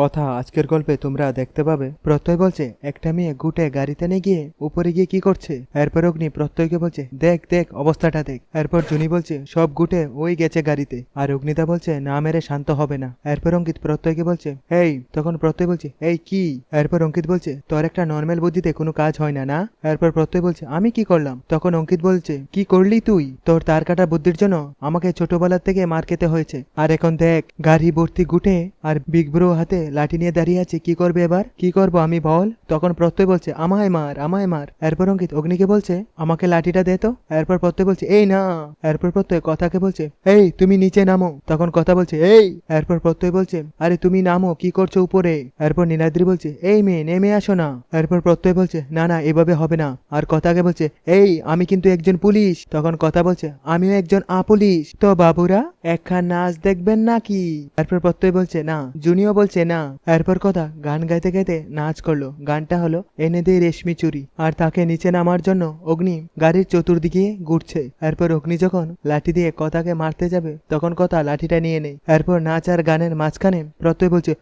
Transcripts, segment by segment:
কথা আজকের গল্পে তোমরা দেখতে পাবে। প্রত্যয় বলছে, একটা মেয়ে গুটে গাড়িতে নিয়ে গিয়ে উপরে গিয়ে কি করছে? এরপর অগ্নি প্রত্যয়কে বলছে, দেখ দেখ, অবস্থাটা দেখ। এরপর জুনি বলছে, সব গুটে ওই গেছে গাড়িতে। আর অগ্নিতা বলছে, না মেরে শান্ত হবে না। এরপর অঙ্কিত প্রত্যয়কে বলছে, এই, তখন প্রত্যয় বলছে, এই কি? এরপর অঙ্কিত বলছে, তোর একটা নর্মাল বুদ্ধিতে কোনো কাজ হয় না না? এরপর প্রত্যয় বলছে, আমি কি করলাম? তখন অঙ্কিত বলছে, কি করলি তুই? তোর তার কাটা বুদ্ধির জন্য আমাকে ছোটবেলার থেকে মার খেতে হয়েছে। আর এখন দেখ, গাড়ি ভর্তি গুটে আর বিগ ব্রো হাতে লাঠি নিয়ে দাঁড়িয়ে আছে, কি করবে এবার? কি করব আমি বল? তখন প্রত্যয় বলছে, আমায় মার আমায় মার। এরপর অঙ্কিত, অগ্নিকে বলছে, আমাকে লাঠিটা দে তো। এরপর প্রত্যয় বলছে, এই না। এরপর প্রত্যয় কথাকে বলছে, এই, তুমি নিচে নামো। তখন কথা বলছে, এই। এরপর প্রত্যয় বলছে, আরে তুমি নামো, কি করছ উপরে? এরপর নীলাদ্রি বলছে, এই মেয়ে, নেমে আসো না। এরপর প্রত্যয় বলছে, না না, এভাবে হবে না। আর কথাকে বলছে, এই, আমি কিন্তু একজন পুলিশ। তখন কথা বলছে, আমিও একজন আ পুলিশ তো বাবুরা, একখান নাচ দেখবেন নাকি? এরপর প্রত্যয় বলছে, না। জুনিও বলছে, না। এরপর কথা, গান গাইতে গাইতে নাচ করল। গানটা হলো এনে দে রেশমি চুরি। আর তাকে নিচে নামার জন্য অগ্নি গাড়ির চতুর্দিকে ঘুরছে। এরপর অগ্নি যখন লাঠি দিয়ে কথাকে মারতে যাবে, তখন কথা লাঠিটা নিয়ে নেই। এরপর নাচ আর গানের মাঝখানে প্রত্যয় বলছে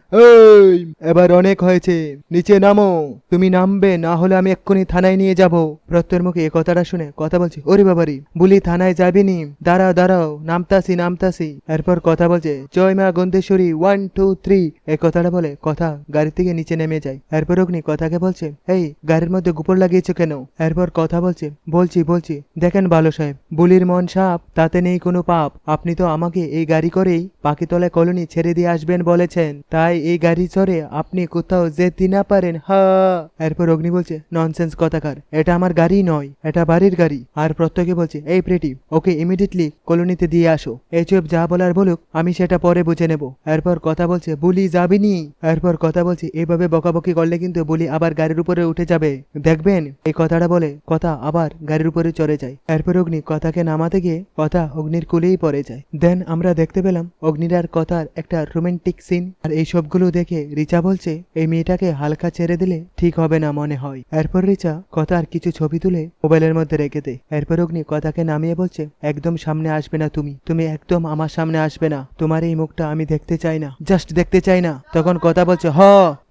এবার অনেক হয়েছে। নিচে নামো। তুমি নামবে, না হলে আমি এক্ষুনি থানায় নিয়ে যাব। প্রত্যয়ের মুখে এ কথাটা শুনে কথা বলছে, ওরে বাবারি, বলি থানায় যাবি নি? দাঁড়াও দাঁড়াও। নামতাসি নামতাসি এরপর কথা বলছে, জয় মা গন্ধেশ্বরী ওয়ান টু থ্রি এই কথাটা বলে, কথা গাড়ি থেকে নিচে নেমে যায়। এরপর অগ্নি কথাকে বলছে, এই, গাড়ির মধ্যে গোপর লাগিয়েছো কেন? এরপর কথা বলছে, বলছি বলছি, দেখেন ভালো সাহেব, বুলির মন সাপ, তাতে নেই কোনো পাপ। আপনি তো আমাকে এই গাড়ি করেই পাখিতলা কলোনি ছেড়ে দিয়ে আসবেন বলেছেন। তাই এই গাড়ি চড়ে আপনি কোথাও যেতে না পারেন, হা। এরপর অগ্নি বলছে ননসেন্স কথাকার। এটা আমার গাড়ি নয়, এটা বাড়ির গাড়ি। আর প্রত্যেকে বলছে, এই প্রেটি, ওকে ইমিডিয়েটলি কলোনিতে দিয়ে আসো। এই চুপ যা বলার বলুক, আমি সেটা পরে বুঝে নেব। এরপর কথা বলছে, বুলি যাবিনি? এরপর কথা বলছে, এভাবে বকাবকি করলে কিন্তু বুলি আবার গাড়ির উপরে উঠে যাবে। দেখবেন? এই কথাটা বলে কথা আবার গাড়ির উপরে চড়ে যায়। এরপর অগ্নি কথাকে নামাতে গিয়ে কথা অগ্নির কুলেই পড়ে যায়। দেন আমরা দেখতে পেলাম অগ্নির আর কথার একটা রোমান্টিক সিন। আর এই সবগুলো দেখে রিচা বলছে, এই মেয়েটাকে হালকা ছেড়ে দিলে ঠিক হবে না মনে হয়। এরপর রিচা কথার কিছু ছবি তুলে মোবাইলের মধ্যে রেখে দেয়। এরপর অগ্নি কথাকে নামিয়ে বলছে, একদম সামনে আসবে না তুমি। তুমি একদম আমার সামনে আসবে না। তোমার এই মুখটা আমি দেখতে চাই না। জাস্ট দেখতে চাই না। তখন কথা বলছে, হ,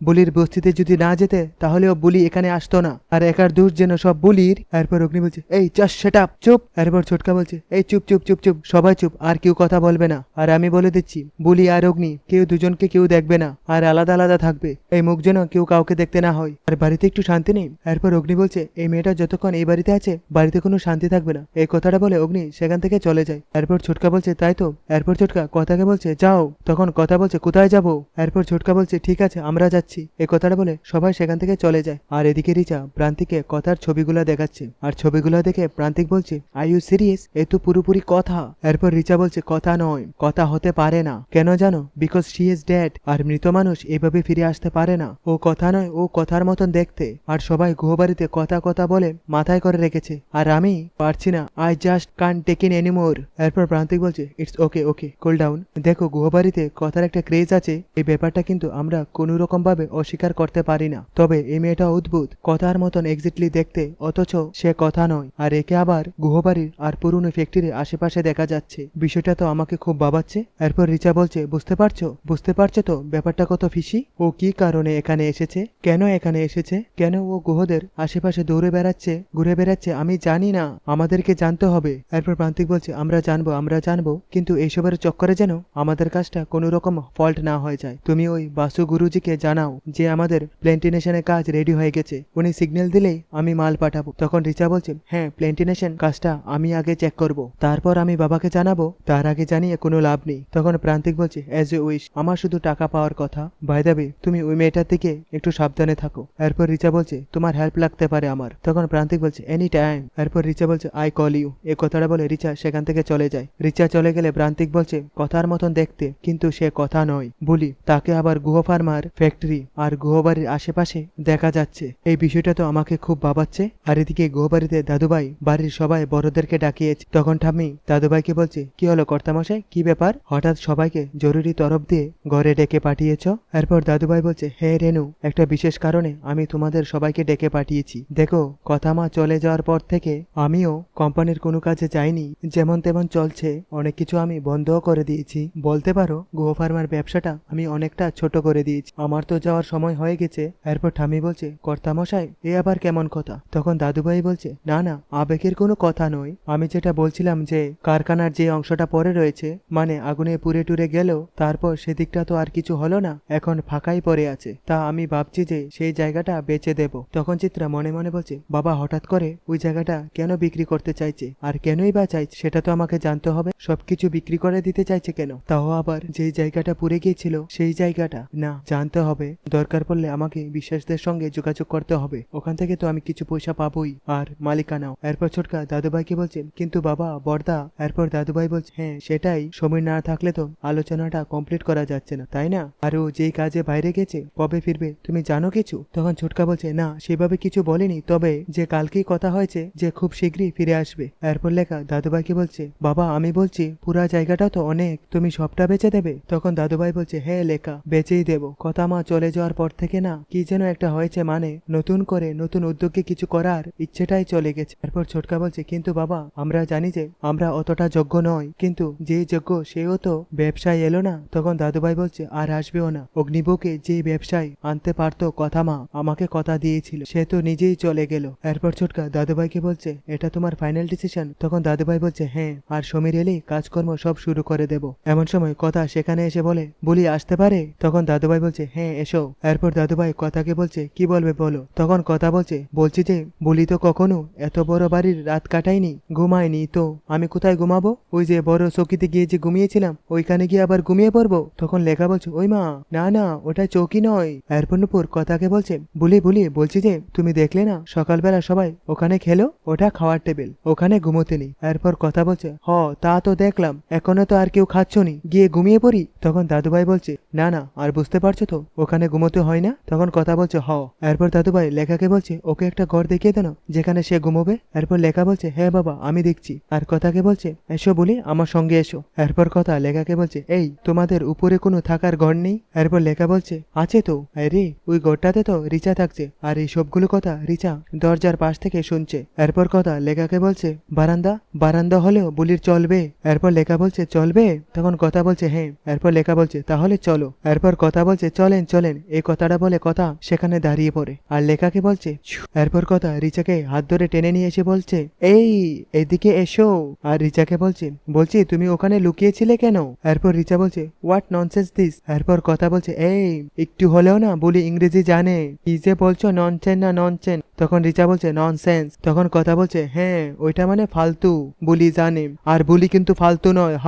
বুলির বস্তিতে যদি না যেতে, তাহলেও বুলি এখানে আসতো না। আর একার দূর যেন সব বুলির। এরপর অগ্নি বলছে, এই জাস্ট সেট চুপ। এরপর ছোটকা বলছে, এই, চুপ চুপ চুপ চুপ, সবাই চুপ, আর কেউ কথা বলবে না। আর আমি বলে দিচ্ছি, বুলি আর অগ্নি, কেউ দুজনকে কেউ দেখবে না, আর আলাদা আলাদা থাকবে। এই মুখ যেন কেউ কাউকে দেখতে না হয়। আর বাড়িতে একটু শান্তি নেই। এরপর অগ্নি বলছে, এই মেয়েটা যতক্ষণ এই বাড়িতে আছে, বাড়িতে কোনো শান্তি থাকবে না। এই কথাটা বলে অগ্নি সেখান থেকে চলে যায়। এরপর ছোটকা বলছে, তাই তো? এরপর ছোটকা কথাকে বলছে, যাও। তখন কথা বলছে, কোথায় যাব? এরপর ছোটকা বলছে, ঠিক আছে, আমরা যাচ্ছি। এই কথাটা বলে সবাই সেখান থেকে চলে যায়। আর এদিকে রিচা প্রান্তিকে কথার ছবিগুলো দেখাচ্ছে। আর ছবিগুলো দেখে প্রান্তিক বলছে আই ইউ সিরিয়াস এ তো পুরোপুরি কথা। এরপর রিচা বলছে, কথা নয়, কথা হতে পারে না। কেন জানো? বিকজ শি ইজ ড্যাড আর মৃত মানুষ এভাবে ফিরে আসতে পারে না। ও কথা নয়, ও কথার মতন দেখতে। আর সবাই গুহবাড়িতে কথা কথা বলে মাথায় করে রেখেছে, আর আমি পারছি না। I just can't take it anymore এরপর প্রান্তিক বলছে it's okay okay cool down দেখো, গুহবাড়িতে কথার একটা ক্রেজ আছে। এই ব্যাপারটা কিন্তু আমরা কোনো রকম ভাবে অস্বীকার করতে পারি না। তবে এই মেয়েটা অদ্ভুত। কথার মতন এক্সাক্টলি দেখতে, অথচ সে কথা নয়। আর একে আবার গুহবাড়ির আর পুরনো ফ্যাক্টরির আশেপাশে দেখা যাচ্ছে। বিষয়টা তো আমাকে খুব ভাবাচ্ছে। এরপর রিচা বলছে, বুঝতে পারছ? বুঝতে পারছ তো? ব্যাপারটা কত ফিসি ও কি কারণে এখানে এসেছে? কেন এখানে এসেছে? কেন ও গুহদের আশেপাশে দৌড়ে বেড়াচ্ছে, ঘুরে বেড়াচ্ছে? আমি জানি না। আমাদেরকে জানতে হবে। এরপর প্রান্তিক বলছে, আমরা জানব আমরা জানব। কিন্তু এইসবের চক্করে যেন আমাদের কাজটা কোনো রকম ফল্ট না হয়ে যায়। তুমি ওই বাসু গুরুজিকে জানাও যে আমাদের প্লেন্টিনেশনের কাজ রেডি হয়ে গেছে। উনি সিগন্যাল দিলেই আমি মাল পাঠাবো। তখন রিচা বলছে হ্যাঁ প্লেন্টিনেশন কাজটা আমি আগে চেক করব। তারপর আমি বাবাকে জানাব, তার আগে জানিয়ে কোনো লাভ নেই। তখন প্রান্তিক বলছে অ্যাজ এ উইশ আমার শুধু টাকা পাওয়ার কথা। বাই দাবি তুমি ওই মেয়েটার দিকে একটু সাবধানে থাকো। এরপর রিচা বলছে, তোমার হেল্প লাগতে পারে আমার। তখন প্রান্তিক বলছে এনি টাইম এরপর রিচা বলছে আই কল ইউ এ কথাটা বলে রিচা সেখান থেকে চলে যায়। রিচা চলে গেলে প্রান্তিক বলছে, কথার মতন দেখতে, কিন্তু সে কথা নয়। বলি, তাকে আবার গুহ ফার্মার ফ্যাক্টরি আর গুহবাড়ির আশেপাশে দেখা যাচ্ছে। এই বিষয়টা তো আমাকে খুব ভাবাচ্ছে। আর এদিকে গুহবাড়িতে দাদুভাই বাড়ির সবাই বড়দেরকে ডাকিয়েছে। তখন ঠাম্মি দাদুভাইকে বলছে, কি হলো কর্তামশাই? কি ব্যাপার? হঠাৎ সবাইকে জরুরি তরফ দিয়ে ঘরে ডেকে পাঠিয়েছ? এরপর দাদুভাই বলছে, হে রেনু, একটা বিশেষ কারণে আমি তোমাদের সবাইকে ডেকে পাঠিয়েছি। দেখো কথা মা চলে যাওয়ার পর থেকে আমিও কোম্পানির কোনো কাজে যাইনি। যেমন তেমন চলছে। অনেক কিছু আমি বন্ধও করে দিয়েছি। বলতে পারো গো ফার্মার ব্যবসাটা আমি অনেকটা ছোট করে দিয়েছি। আমার তো যাওয়ার সময় হয়ে গেছে। এরপর ঠামি বলছে, কর্তামশাই, এ আবার কেমন কথা? তখন দাদুভাই বলছে, না না, আবেগের কোনো কথা নয়। আমি যেটা বলছিলাম যে, কারখানার যে অংশটা পরে রয়েছে মানে আগুনে পুড়ে টুরে গেল তারপর সেদিকটা তো আর কিছু হলো না, এখন ফাঁকাই পড়ে আছে। তা আমি ভাবছি যে, সেই জায়গাটা বেচে দেব। তখন চিত্রা মনে মনে বলছে, বাবা, হঠাৎ করে ওই জায়গাটা কেন বিক্রি করতে চাইছে? আর কেনই বা চাইছে? সেটা তো আমাকে জানতে হবে। সবকিছু বিক্রি করে দিতে চাইছে কেন? তাও আবার যেই জায়গাটা পুড়ে গিয়েছিল, সেই জায়গাটা? না, জানতে হবে। দরকার পড়লে আমাকে বিশ্বাসদের সঙ্গে যোগাযোগ করতে হবে। ওখান থেকে তো আমি কিছু পয়সা পাবোই। আর মালিকানাও এরপর ছোটকা দাদুভাইকে বলছে, কিন্তু বাবা, বর্দা। এরপর দাদুভাই বলছে হ্যাঁ সেটাই। সময় না থাকলে তো আলোচনাটা কমপ্লিট করা যাচ্ছে না, তাই না? আর ও যেই কাজে বাইরে গেছে, কবে ফিরবে, তুমি জানো কিছু? তখন ছোটকা বলছে, না, সেভাবে কিছু বলেনি। তবে যে কালকেই কথা হয়েছে, যে খুব শীঘ্রই ফিরে আসবে। এরপর লেখা দাদুভাইকে বলছে, বাবা, আমি বলছি, পুরা জায়গাটা তো অনেক। তুমি সবটা বেচে দেবে? তখন দাদুভাই বলছে হ্যাঁ লেখা। বেচেই দেব। কথা মা চলে যাওয়ার পর থেকে না কি যেন একটা হয়েছে মানে নতুন করে নতুন উদ্যোগে কিছু করার ইচ্ছেটাই চলে গেছে। এরপর ছোটকা বলছে, কিন্তু বাবা, আমরা জানি যে আমরা অতটা যোগ্য নয় কিন্তু যে যোগ্য সেও তো ব্যবসায় এলো না। তখন দাদুভাই বলছে, আর আসবেও না। অগ্নিবুকে যে ব্যবসায় আনতে পারতো কথা মা আমাকে কথা দিয়েছিল, সে তো নিজেই চলে গেল। এরপর ছোটকা দাদুভাইকে বলছে, এটা তোমার ফাইনাল ডিসিশন তখন দাদুভাই বলছে হ্যাঁ আর সমীর এলেই কাজকর্ম সব শুরু করে দেব। এমন সময় কথা সেখানে এসে বলে, বলি আসতে পারে? তখন দাদুভাই বলছে হ্যাঁ এসো। এরপর দাদুভাই কথাকে বলছে, কি বলবে বলো? তখন কথা বলছে, বলছি যে, বলি তো কখনো, এত বড় বাড়ির রাত কাটাইনি ঘুমায়নি তো, আমি কোথায় ঘুমাবো? ওই যে বড় চৌকিতে গিয়ে যে ঘুমিয়েছিলাম, ওইখানে গিয়ে আবার ঘুমিয়ে পড়ব? তখন লেখা বলছে, ওই মা, না না, ওটা চৌকি নয়। এরপর নুপুর কথাকে বলছে, বলি বলি, বলছি যে, তুমি দেখলে না, সকালবেলা সবাই ওখানে খেলো, ওটা খাওয়ার টেবিল, ওখানে ঘুমোতে নেই। এরপর কথা বলছে, হ, তা তো দেখলাম, এখনও তো আর কেউ খাচ্ছ নি, গিয়ে ঘুমিয়ে পড়ি? তখন দাদুভাই বলছে, না না আর বুঝতে পারছ তো? ওখানে ঘুমোতে হয় না? তখন কথা বলছে, হ। এরপর দাদুভাই লেখাকে বলছে, ওকে একটা ঘর দেখিয়ে দেন যেখানে সে ঘুমোবে? এরপর লেখা বলছে হ্যাঁ বাবা, আমি দেখছি। আর কথাকে বলছে, এসো বলি, আমার সঙ্গে এসো। এরপর কথা লেখাকে বলছে, এই, তোমাদের উপরে কোনো থাকার ঘর নেই? এরপর লেখা বলছে, আছে তো। আরে ওই ঘরটাতে তো রিচা থাকছে, আর এই সবগুলো কথা রিচা দরজার পাশ থেকে শুনছে। এরপর কথা লেখাকে বলছে, বারান্দা বারান্দা হলেও বুলির চলবে। এরপর লেখা বলছে, চলবে? তখন কথা বলছে হ্যাঁ। এরপর লেখা বলছে, তাহলে চলো। এরপর কথা বলছে, চলেন চলেন। এই কথাটা বলে কথা সেখানে দাঁড়িয়ে পড়ে। আর লেখাকে বলছে এরপর কথা রিচাকে হাত ধরে টেনে নিয়ে এসে বলছে, এই, এদিকে এসো। আর রিচাকে বলছে, বলছি, তুমি ওখানে লুকিয়েছিলে কেন? এরপর রিচা বলছে হোয়াট ননসেন্স দিস এরপর কথা বলছে, এই, একটু হলেও না বলি ইংরেজি জানে। কি যে বলছো ননসেন না ননসেন তখন রিচা বলছে ননসেন্স তখন কথা বলছে হ্যাঁ ওইটা মানে ফালতু, বলি জানে। আর বলি কিন্তু ফালতু নয়, হ।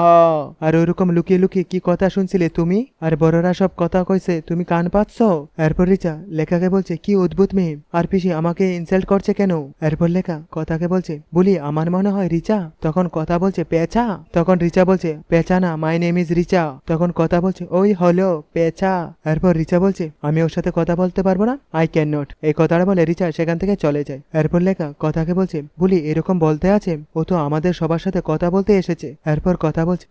আর ওইরকম লুকিয়ে লুকিয়ে কি কথা শুনছিলে তুমি? আর বড়রা সব কথা কইছে, তুমি কান পাচ্ছ এরপর রিচা লেখাকে বলছে, কি অদ্ভুত মেয়ে। আর পিসি আমাকে ইনসাল্ট করছে কেন? এরপর লেখা কথাকে বলছে, বলি, আমার মনে হয় রিচা? তখন কথা বলছে, পেঁচা? তখন রিচা বলছে, পেঁচা না মাই নেম ইজ রিচা। তখন কথা বলছে, ওই হলো পেঁচা। এরপর রিচা বলছে, আমি ওর সাথে কথা বলতে পারব না? আই ক্যান নট এই কথাটা বলে রিচা সেখান থেকে চলে যায়। এরপর লেখা কথাকে বলছে, বলি, এরকম বলতে আছে? ও তো আমাদের সবার সাথে কথা বলতে এসেছে। এরপর কথা বলছে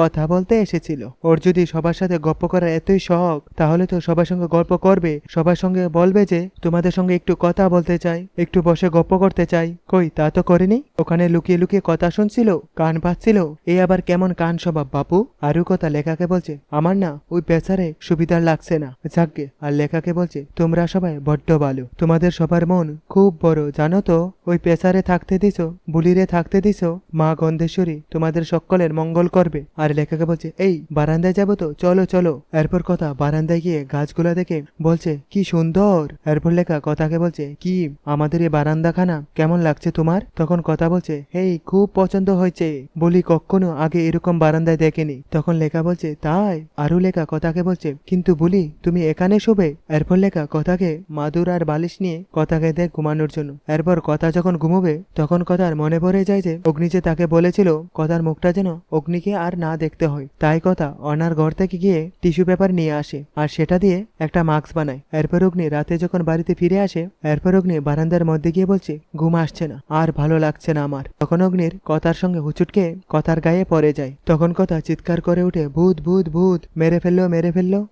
কথা বলতে এসেছিল। ওর যদি সবার সাথে গপ্প করার এতই শখ, তাহলে তো সবার সঙ্গে গল্প করবে। সবার সঙ্গে বলবে যে, তোমাদের সঙ্গে একটু কথা বলতে চাই, একটু বসে গপ্প করতে চাই। কই, তা তো করেনি? ওখানে লুকিয়ে লুকিয়ে কথা শুনছিল, কান পাচ্ছিল এই আবার কেমন কান স্বভাব, বাপু? আরও কথা লেখাকে বলছে, আমার না, ওই বেচারে সুবিধার লাগছে না। যাকগে। আর লেখাকে বলছে, তোমরা সবাই বড্ড ভালো। তোমাদের সবার মন খুব বড়, জানো তো? ওই পেশারে থাকতে দিছো, বুলিরে থাকতে দিছো, মা গন্ধেশ্বরী তোমাদের সকলের মঙ্গল করবে। আর লেখাকে বলছে, এই, বারান্দায় যাব তো? চলো চলো। এরপর কথা বারান্দায় গিয়ে গাছগুলা দেখে বলছে, কি সুন্দর! এরপর লেখা কথাকে বলছে, কি, আমাদের এই বারান্দাখানা কেমন লাগছে তোমার? তখন কথা বলছে, হেই, খুব পছন্দ হয়েছে। বলি, কখনো আগে এরকম বারান্দায় দেখেনি। তখন লেখা বলছে, তাই? আরও লেখা কথাকে বলছে, কিন্তু বলি, তুমি এখানে শোবে? এরপর লেখা কথাকে, মাদুর আর বালিশ নিয়ে কথাকে দেখ ঘুমানোর জন্য। এরপর কথা যখন ঘুমোবে, তখন কথার মনে পড়ে যায় যে, অগ্নি যে তাকে বলেছিল, কথার মুখটা যেন অগ্নিকে আর না দেখতে হয়। তাই কথা অনার ঘর থেকে গিয়ে টিস্যু পেপার নিয়ে আসে, আর সেটা দিয়ে একটা মাস্ক বানায়। এরপর অগ্নি রাতে যখন বাড়িতে ফিরে আসে, এরপর অগ্নি বারান্দার মধ্যে গিয়ে বলছে, ঘুম আসছে না, আর ভালো লাগছে না আমার। তখন অগ্নির কথার সঙ্গে হুচুটকে কথার গায়ে পড়ে যায়। তখন কথা চিৎকার করে উঠে, ভূত ভূত ভূত, মেরে ফেলল মেরে ফেলল।